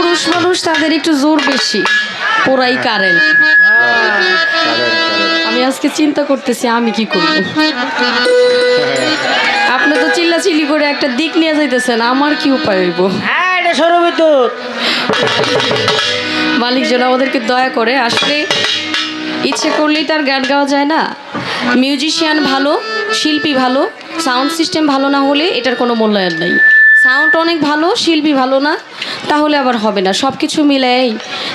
পুরুষ মানুষ তাদের একটু জোর বেশি। পুরাই কারেন্ট আমি আজকে চিন্তা করতেছি আমি কি করব? আপনি তো চিল্লাচিল্লি করে একটা দিক নিয়ে যাইতেছেন আমার কি উপায় হইব? হ্যাঁ সৌরবিদ্যুৎ মালিক যেন আমাদেরকে দয়া করে আসলে ইচ্ছে করলেই তার গান গাওয়া যায় না। মিউজিশিয়ান ভালো শিল্পী ভালো সাউন্ড সিস্টেম ভালো না হলে এটার কোনো মূল্যায়ন নেই। সাউন্ড অনেক ভালো শিল্পী ভালো না তাহলে আবার হবে না। সব কিছু মিলাই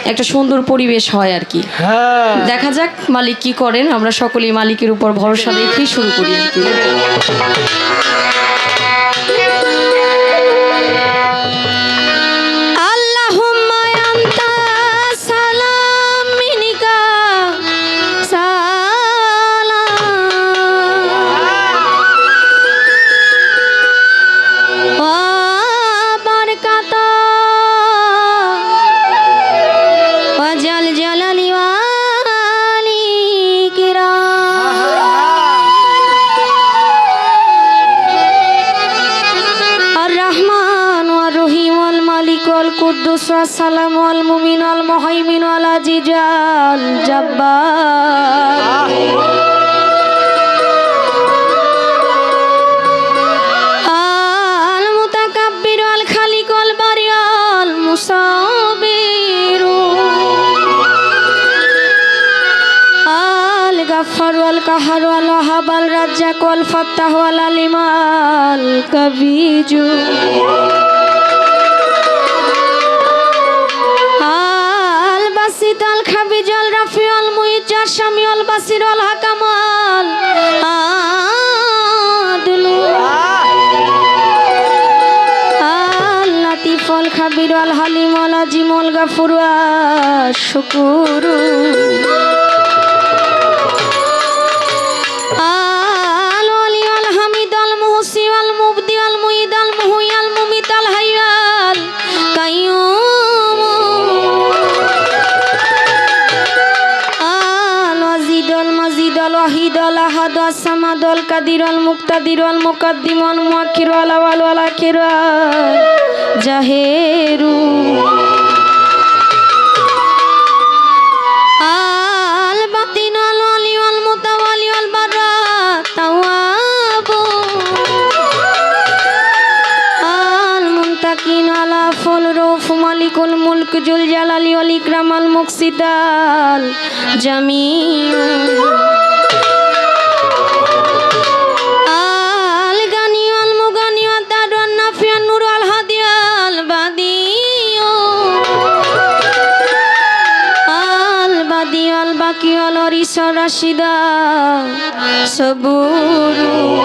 একটা সুন্দর পরিবেশ হয় আর কি। হ্যাঁ। দেখা যাক মালিক কি করেন আমরা সকলেই মালিকের উপর ভরসা রেখেই শুরু করি আর কি। মিনাল মহাইমিনাল আজিজাল জব্বার। আল মুতাকাব্বির আল খালিক আল আল আল আলিমাল কবিজু। তাল খাবিজাল রাফিয়াল মুইজার শামিয়াল বাসিরল, হাকামাল। আদলু। আল লাতিফল খাবিরাল হালিমল, আজিমল গাফুরা শুকুরু মুক্তাদির অল মুক্তাদির অল মুকাদ্দিম আওয়াল ওয়াল আখির জাহেরু। মালিকুল মুলক, জুল জালালি অলিক্রামাল মুক্সিদাল জামিউ Rashidah seburu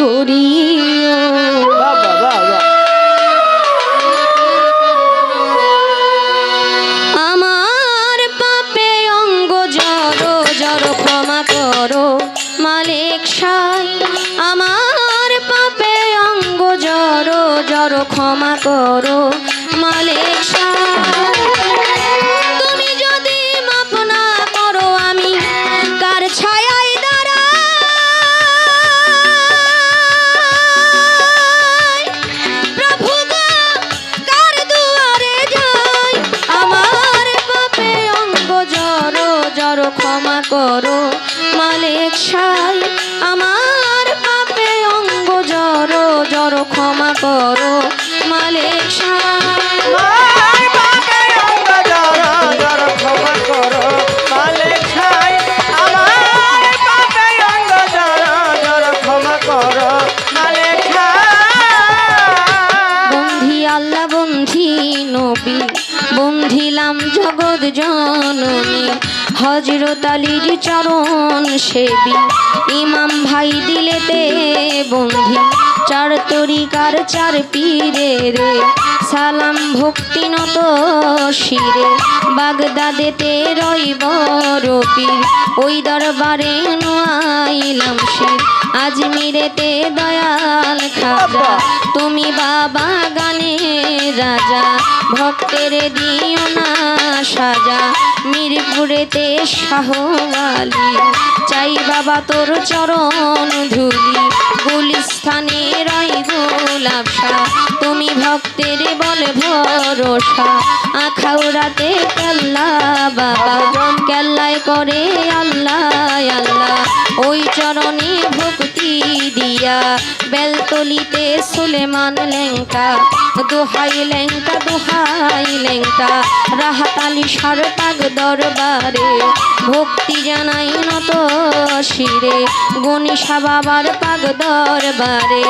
করিও। আমার পাপে অঙ্গ জড়ো জড়ো ক্ষমা করো, মালিক সাই। আমার পাপে অঙ্গ জড়ো জড়ো ক্ষমা করো, মালিক সাই। হজরত আলীর চরণ সেবি। ইমাম ভাই দিলেতে বন্ধি চার তরিকার চার পীরে রে। সালাম ভক্তি নত শিরে বাগদাদেতে রইব রপির ওই দরবারে নোয়াইলাম শির আজমিরেতে দয়াল খাজা। তুমি বাবা গানে রাজা ভক্তের দিও না সাজা। মিরপুরেতে শাহওয়ালি। চাই বাবা তোর চরণ ধুলি। গুলিস্থানে রই গোলাপসা। তুমি ভক্তের বলে ভরসা। আখাউড়াতে কেল্লা বাবা। কেল্লায় করে আল্লাহ আল্লাহ। ওই চরণে ভক্তি দিয়া। বেলতলিতে সুলেমান লেঙ্কা দোহাই লেঙ্কা দোহাই লেঙ্কা রাহাতালি সার পাগ দরবারে, ভক্তি জানাই নত শিরে গণিসা বাবার পাগ দরবারে,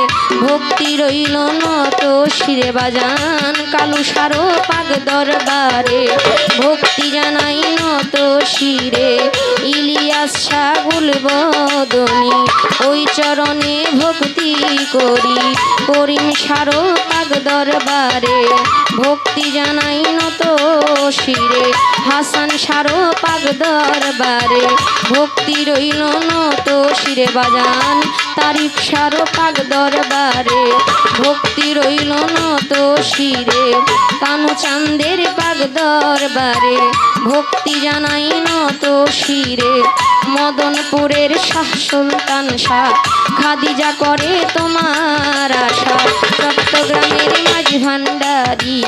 ভক্তি রইল নত শিরে, বাজান কালু সারো পাগ দরবারে, ভক্তি জানাই নত শিরে, ইলিয়াস সাগুল বদনি ওই চরণে ভক্তি করি করিম সারো পাগ দরবারে। ভক্তি জানাই নত শিরে, হাসান সারো পাগ দরবারে। ভক্তি রইল নত শিরে, বাজান তারিফ সারো পাগ দরবারে। ভক্তি রইল নত শিরে, কানু চান্দের পাগ দরবারে। ভক্তি জানাই নত শিরে। মদনপুরের শাহ সুলতান শাহ। খাদিজা করে তোমার আশা। চট্টগ্রামের মাঝ ভান্ডারি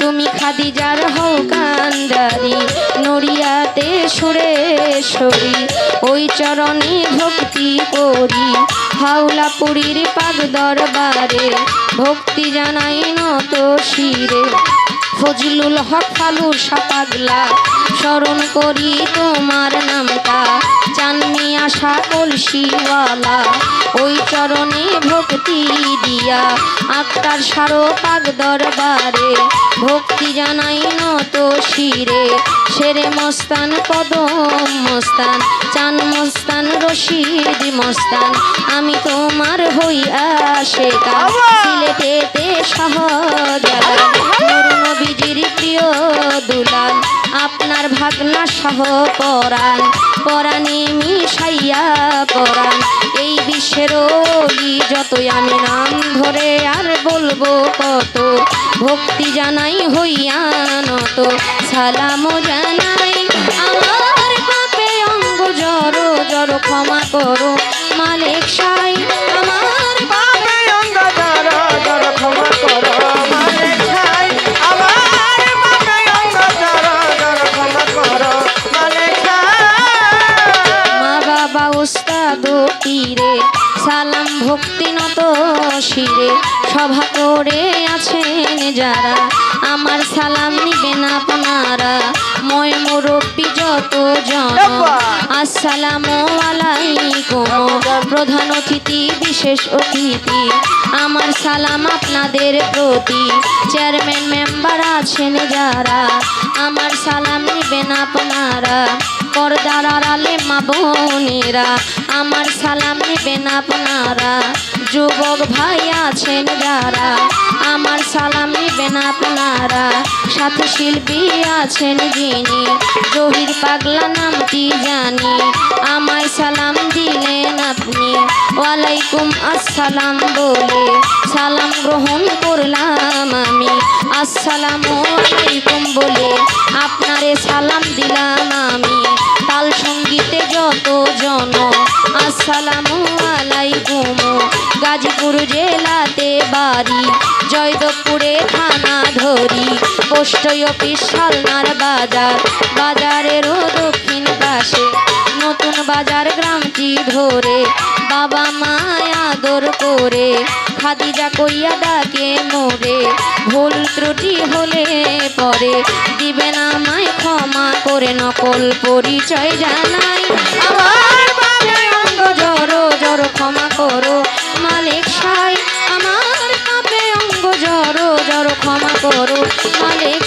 তুমি খাদিজার হও কান্ডারি নড়িয়াতে সুরেশ্বরী ওই চরণে ভক্তি করি। হাওলাপুরীর পাগ দরবারে ভক্তি জানাই নত শিরে। ফজলুল হক ফালু সাপাগলা স্মরণ করি তোমার নামটা। চাননি আশা কলসিওয়ালা ওই চরণে ভক্তি দিয়া। আক্তার সারো পাগ দরবারে ভক্তি জানাই নত শিরে। শেরে মস্তান কদম মস্তান চান মস্তান রশিদ মস্তান। আমি তোমার হই আসে সিলেটেতে শাহজালাল। আপনার ভাগনা সহ পরাণ, পরাণে মিশাইয়া পরাণ। এই বিশ্বের যতই আমি নাম ধরে আর বলব কত, ভক্তি জানাই হইয়া নত। সালাম জানাই আমার পাপে অঙ্গ জড়ো জড়ো ক্ষমা করো উস্তাদ তীরে সালাম ভক্তি নত শিরে। সভা করে আছেন যারা আমার সালাম নিবেন আপনারা। ময় মুরব্বী যত জন আসসালামু আলাইকুম। প্রধান অতিথি বিশেষ অতিথি আমার সালাম আপনাদের প্রতি। চেয়ারম্যান মেম্বার আছেন যারা আমার সালাম নিবেন আপনারা। পর্দার আড়ালে মা বোনেরা, আমার সালাম নেবেন আপনারা। যুবক ভাই আছেন যারা, আমার সালাম নেবেন আপনারা। সাথে শিল্পী আছেন যিনি, জহির পাগলা নামটি জানি। আমায় সালাম দিলেন আপনি, ওয়ালাইকুম আসসালাম বলে সালাম গ্রহণ করলাম আমি। আসসালামু আলাইকুম বলে আপনারে সালাম দিলাম আমি। আসসালামু আলাইকুম। গাজীপুর জেলাতে বাড়ি, জয়দেবপুরে থানা ধরি। পোস্ট অফিস সালনার বাজার বাজারেরও দক্ষিণ পাশে। নতুন বাজার গ্রামটি ধরে, বাবা মায় আদর করে। খাদিজা কইয়া ডাকে মোরে, ভুল ত্রুটি হলে পরে। দিবেন আমায় ক্ষমা করে, নকল পরিচয় জানাই আমার অঙ্গ জড়ো জড়ো ক্ষমা করো। মালিক সাই, আমার পাপে অঙ্গ জড়ো জড়ো ক্ষমা করো। মালিক